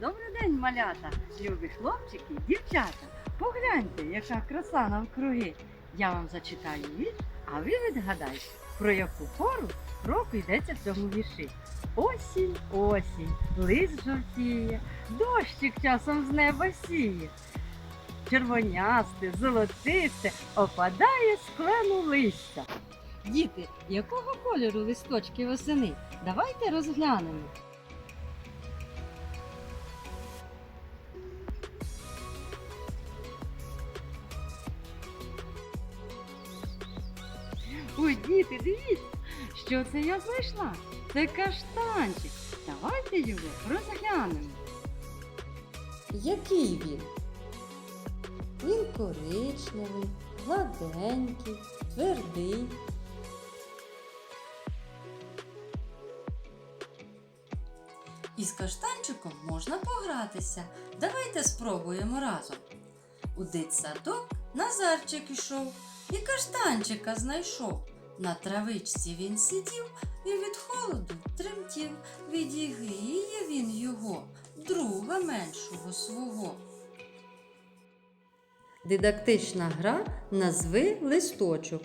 Добрий день, малята, любі хлопчики, дівчата. Погляньте, яка краса навкруги. Я вам зачитаю вірш, а ви відгадайте, про яку пору року йдеться в цьому вірші. Осінь, осінь, лист жовтіє, дощик часом з неба сіє. Червонясте, золотисте, опадає з клену листя. Діти, якого кольору листочки восени? Давайте розглянемо. Ой, діти, дивіться, що це я знайшла? Це каштанчик. Давайте його розглянемо. Який він? Він коричневий, гладенький, твердий. Із каштанчиком можна погратися. Давайте спробуємо разом. У дитсадок Назарчик ішов і каштанчика знайшов. На травичці він сидів і від холоду тремтів. Відігріє він його, друга меншого свого. Дидактична гра назви листочок.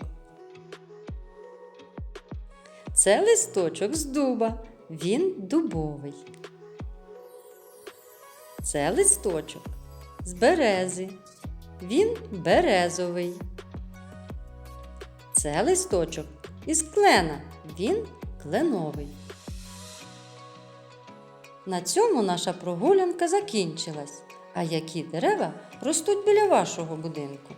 Це листочок з дуба. Він дубовий. Це листочок з берези. Він березовий. Це листочок із клена. Він кленовий. На цьому наша прогулянка закінчилась. А які дерева ростуть біля вашого будинку?